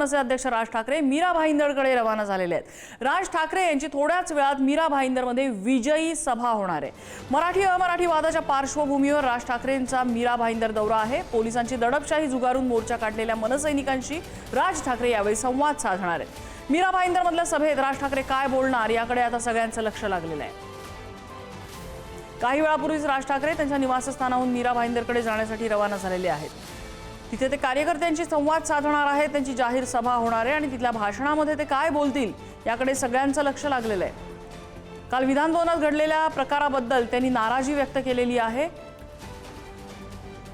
मनसे अध्यक्ष राज ठाकरे मीरा भाईंदरकडे रवाना झालेले आहेत. राज ठाकरे यांची थोड्याच वेळात मीरा भाईंदरमध्ये विजयी सभा होणार आहे. मराठी अमराठी वादाच्या पार्श्वभूमीवर राज ठाकरेंचा मीरा भाईंदर दौरा आहे. पोलिसांची दडपशाही जुगारून मोर्चा काढलेल्या मनसैनिकांशी राज ठाकरे यावेळी संवाद साधणार आहेत. मीरा भाईंदरमधल्या सभेत राज ठाकरे काय बोलणार याकडे आता सगळ्यांचं लक्ष लागलेलं आहे. काही वेळापूर्वीच राज ठाकरे त्यांच्या निवासस्थानाहून मीरा भाईंदरकडे जाण्यासाठी रवाना झालेले आहेत. तिथे ते कार्यकर्त्यांशी संवाद साधणार आहेत त्यांची जाहीर सभा होणार आहे आणि तिथल्या भाषणामध्ये ते काय बोलतील याकडे सगळ्यांचं लक्ष लागलेलं आहे. काल विधान भवनात घडलेल्या प्रकाराबद्दल त्यांनी नाराजी व्यक्त केलेली आहे.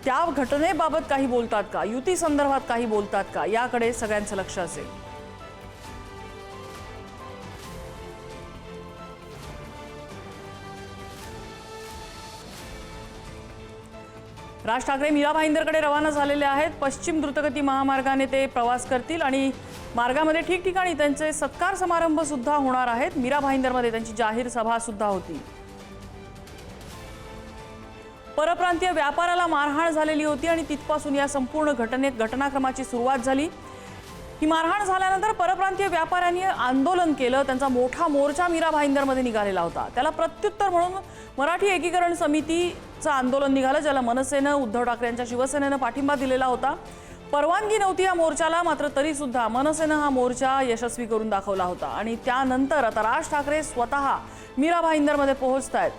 त्या घटनेबाबत काही बोलतात का? युती संदर्भात काही बोलतात का? याकडे सगळ्यांचं लक्ष असेल. राज ठाकरे मीरा भाईंदरकडे रवाना झालेले आहेत. पश्चिम द्रुतगती महामार्गाने ते प्रवास करतील आणि मार्गामध्ये ठिकठिकाणी त्यांचे सत्कार समारंभ सुद्धा होणार आहेत. मीरा भाईंदरमध्ये त्यांची जाहीर सभा सुद्धा होती. परप्रांतीय व्यापाराला मारहाण झालेली होती आणि तिथपासून या संपूर्ण घटनेत घटनाक्रमाची सुरुवात झाली. ही मारहाण झाल्यानंतर परप्रांतीय व्यापाऱ्यांनी आंदोलन केलं. त्यांचा मोठा मोर्चा मीरा भाईंदरमध्ये निघालेला होता. त्याला प्रत्युत्तर म्हणून मराठी एकीकरण समितीचं आंदोलन निघालं ज्याला मनसेनं उद्धव ठाकरे यांच्या शिवसेनेनं पाठिंबा दिलेला होता. परवानगी नव्हती या मोर्चाला मात्र तरीसुद्धा मनसेनं हा मोर्चा यशस्वी करून दाखवला होता. आणि त्यानंतर आता राज ठाकरे स्वतः मीरा भाईंदरमध्ये पोहोचत आहेत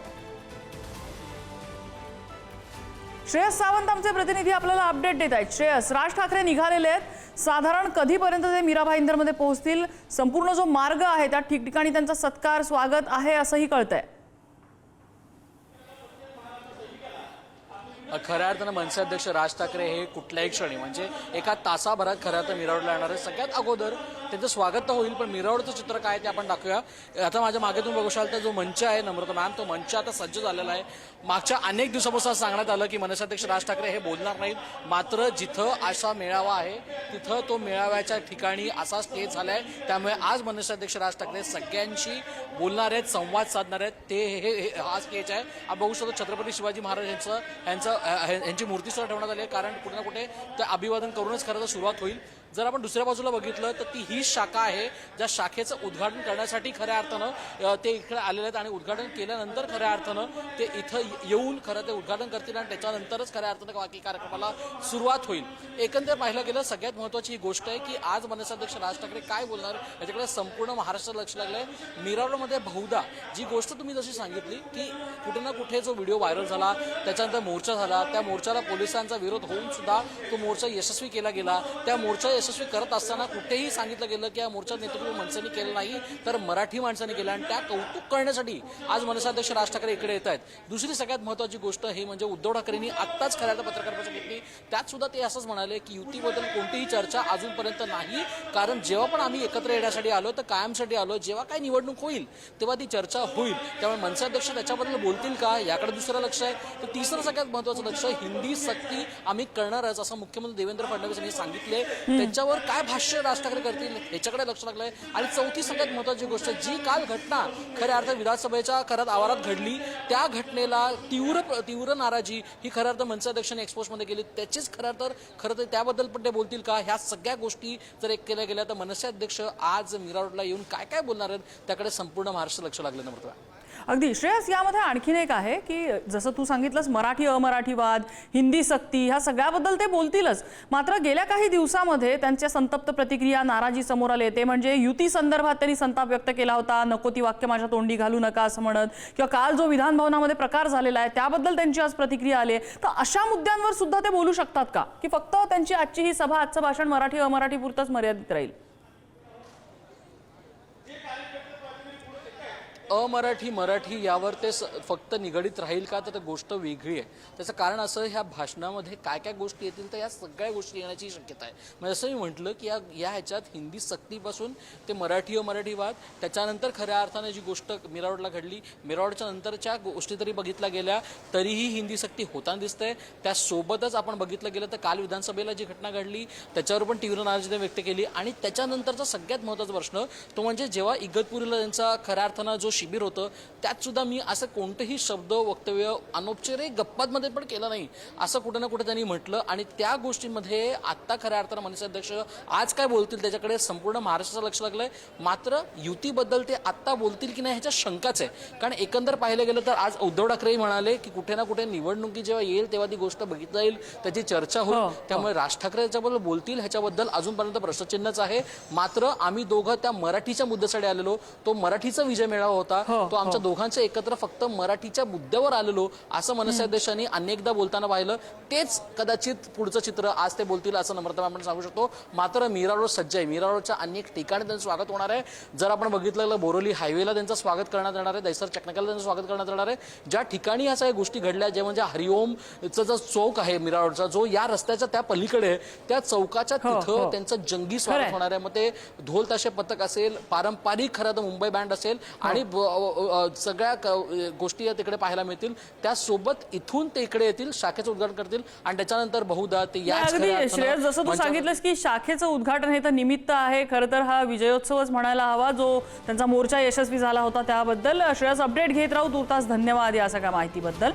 श्रेयस सावंत आमचे प्रतिनिधी आपल्याला अपडेट देत आहेत. श्रेयस राज ठाकरे निघालेले आहेत. साधारण कधीपर्यंत ते मीरा भाईंदरमध्ये पोहोचतील? संपूर्ण जो मार्ग आहे त्या ठिकठिकाणी त्यांचा सत्कार स्वागत आहे असंही कळतंय. खऱ्या अर्थानं मनसे अध्यक्ष राज ठाकरे हे कुठल्याही क्षणी म्हणजे एका तासाभरात खऱ्या अर्थ मिरावडला येणार आहे सगळ्यात अगोदर त्यांचं स्वागत तर होईल पण मिरावडचं चित्र काय ते आपण दाखवूया. आता माझ्या मागे तुम्ही बघू शकाल तर जो मंच आहे नम्रता मॅम तो मंच आता सज्ज झालेला आहे. मागच्या अनेक दिवसापासून सांगण्यात आलं की मनसे अध्यक्ष राज ठाकरे हे बोलणार नाहीत. मात्र जिथं असा मेळावा आहे तिथं तो मेळाव्याच्या ठिकाणी असा स्टेज आहे त्यामुळे आज मनसे अध्यक्ष राज ठाकरे सगळ्यांशी बोलणार आहेत संवाद साधणार आहेत. ते हे हे- हा स्टेज आहे. आपण बघू शकतो छत्रपती शिवाजी महाराज यांचं यांचं अ, हे- यांची मूर्ती सुद्धा ठेवण्यात आली आहे. कारण कुठे ना कुठे ते अभिवादन करूनच खरं तर सुरुवात होईल. जर आपण दुसऱ्या बाजूला बघितलं तर ती ही शाखा आहे ज्या शाखेचं उद्घाटन करण्यासाठी खऱ्या अर्थानं ते इकडे आलेले आहेत आणि उद्घाटन केल्यानंतर खऱ्या अर्थानं ते इथं येऊन खरं ते उद्घाटन करतील आणि त्याच्यानंतरच खऱ्या अर्थानं बाकी कार्यक्रमाला सुरुवात होईल. एकंदर पाहिलं गेलं सगळ्यात महत्त्वाची ही गोष्ट आहे की आज मनसाध्यक्ष राज ठाकरे काय बोलणार याच्याकडे संपूर्ण महाराष्ट्र लक्ष लागलं आहे मिरावरमध्ये बहुधा जी गोष्ट तुम्ही जशी सांगितली की कुठे ना कुठे जो व्हिडिओ व्हायरल झाला त्याच्यानंतर मोर्चा झाला त्या मोर्चाला पोलिसांचा विरोध होऊन सुद्धा तो मोर्चा यशस्वी केला गेला त्या मोर्चा यशस्वी करत असताना कुठेही सांगितलं गेलं की या मोर्चा नेतृत्व मनसेने केलं नाही तर मराठी माणसाने केलं आणि त्या कौतुक करण्यासाठी आज मनसाध्यक्ष राज ठाकरे इकडे येत आहेत. दुसरी सगळ्यात महत्वाची गोष्ट हे म्हणजे उद्धव ठाकरेंनी आत्ताच खऱ्या पत्रकार परिषद घेतली. त्यात सुद्धा ते असंच म्हणाले की युतीबद्दल कोणतीही चर्चा अजूनपर्यंत नाही. कारण जेव्हा पण आम्ही एकत्र येण्यासाठी आलो तर कायमसाठी आलो. जेव्हा काही निवडणूक होईल तेव्हा ती चर्चा होईल. त्यामुळे मनसे अध्यक्ष त्याच्याबद्दल बोलतील का? याकडे दुसरं लक्ष आहे. तर तिसरं सगळ्यात महत्वाचं लक्ष हिंदी सक्ती आम्ही करणारच असं मुख्यमंत्री देवेंद्र फडणवीस यांनी सांगितले. त्यांच्यावर काय भाष्य राज ठाकरे करतील याच्याकडे लक्ष लागलंय. आणि चौथी सगळ्यात महत्त्वाची गोष्ट जी काल घटना खऱ्या अर्थ विधानसभेच्या खऱ्यात आवारात घडली त्या घटनेला तीव्र तीव्र नाराजी ही खऱ्या अर्थ मनसे अध्यक्षांनी एक्सपोजमध्ये केली. त्याचीच खऱ्या तर खरं तर त्याबद्दल पण ते बोलतील का? ह्या सगळ्या गोष्टी जर एक केल्या गेल्या तर मनसे अध्यक्ष आज मिरावडला येऊन काय काय बोलणार आहेत? त्याकडे संपूर्ण महाराष्ट्र लक्ष लागलं नम्रता. अगदी. श्रेयस यामध्ये आणखीन एक आहे की जसं तू सांगितलंस मराठी अमराठीवाद हिंदी सक्ती ह्या सगळ्याबद्दल ते बोलतीलच. मात्र गेल्या काही दिवसामध्ये त्यांच्या संतप्त प्रतिक्रिया नाराजी समोर आले. ते म्हणजे युती संदर्भात त्यांनी संताप व्यक्त केला होता. नको ती वाक्य माझ्या तोंडी घालू नका असं म्हणत किंवा काल जो विधान भवनामध्ये प्रकार झालेला आहे त्याबद्दल त्यांची आज प्रतिक्रिया आली तर अशा मुद्द्यांवर सुद्धा ते बोलू शकतात का? की फक्त त्यांची आजची ही सभा आजचं भाषण मराठी अमराठी पुरतंच मर्यादित राहील? अमराठी मराठी यावर ते स- फक्त निगडीत राहील का? तर गोष्ट वेगळी आहे. त्याचं कारण असं ह्या भाषणामध्ये काय काय गोष्टी येतील तर या सगळ्या गोष्टी येण्याची शक्यता आहे. म्हणजे असं मी म्हटलं की या या ह्याच्यात हिंदी सक्तीपासून ते मराठी अमराठीवाद त्याच्यानंतर खऱ्या अर्थाने जी गोष्ट मिरावडला घडली मिरावडच्या नंतरच्या गोष्टी तरी बघितल्या गेल्या तरीही हिंदी सक्ती होताना दिसते त्यासोबतच आपण बघितलं गेलं तर काल विधानसभेला जी घटना घडली त्याच्यावर पण तीव्र नाराजी व्यक्त केली. आणि त्याच्यानंतरचा सगळ्यात महत्त्वाचा प्रश्न तो म्हणजे जेव्हा इगतपुरीला त्यांचा खऱ्या अर्थानं जो शिबिर होतं. त्यात सुद्धा मी असं कोणतेही शब्द वक्तव्य अनौपचारिक गप्पांमध्ये पण केलं नाही. असं कुठं ना कुठं त्यांनी म्हटलं आणि त्या गोष्टींमध्ये आत्ता खऱ्या अर्थानं मनसे अध्यक्ष आज काय बोलतील त्याच्याकडे संपूर्ण महाराष्ट्राचं लक्ष लागलंय. मात्र युतीबद्दल ते आत्ता बोलतील की नाही ह्याच्या शंकाच आहे. कारण एकंदर पाहिलं गेलं तर आज उद्धव ठाकरेही म्हणाले की कुठे ना कुठे निवडणुकी जेव्हा येईल तेव्हा ती गोष्ट बघितली जाईल त्याची चर्चा हो, होईल त्यामुळे राज ठाकरे याच्याबद्दल बोलतील ह्याच्याबद्दल अजूनपर्यंत प्रश्नचिन्हच आहे. मात्र आम्ही दोघं त्या मराठीच्या मुद्द्यासाठी आलेलो. तो मराठीचा विजय मेळावा होता. हो, तो आमच्या दोघांचे एकत्र फक्त मराठीच्या मुद्द्यावर आलेलो असं मनसे अध्यक्षांनी अनेकदा बोलताना पाहिलं. तेच कदाचित पुढचं चित्र आज ते बोलतील असं नम्रता आपण सांगू शकतो. मात्र मीरा रोड सज्ज आहे. मीरा रोडच्या अनेक ठिकाणी त्यांचं स्वागत होणार आहे. जर आपण बघितलं बोरोली हायवेला त्यांचं स्वागत करण्यात येणार आहे दैसर टेक्निकल त्यांचं स्वागत करण्यात येणार आहे. ज्या ठिकाणी ह्या सगळ्या गोष्टी घडल्या जे म्हणजे हरिओमचा जो चौक आहे मीरा रोडचा जो या रस्त्याच्या त्या पलीकडे त्या चौकाच्या हो, तिथं हो. त्यांचं जंगी. स्वागत होणार आहे. मग ते ढोल ताशे पथक असेल पारंपरिक खरं तर मुंबई बँड असेल आणि सगळ्या गोष्टी या तिकडे पाहायला मिळतील. त्यासोबत इथून ते इकडे येतील शाखेचं उद्घाटन करतील आणि त्याच्यानंतर बहुधा ते श्रेयस जसं तू सांगितलंस की शाखेचं उद्घाटन हे तर निमित्त आहे. खरं तर हा विजयोत्सवच म्हणायला हवा जो त्यांचा मोर्चा यशस्वी झाला होता त्याबद्दल. श्रेयस अपडेट घेत राहू. तुर्तास धन्यवाद या सगळ्या माहितीबद्दल.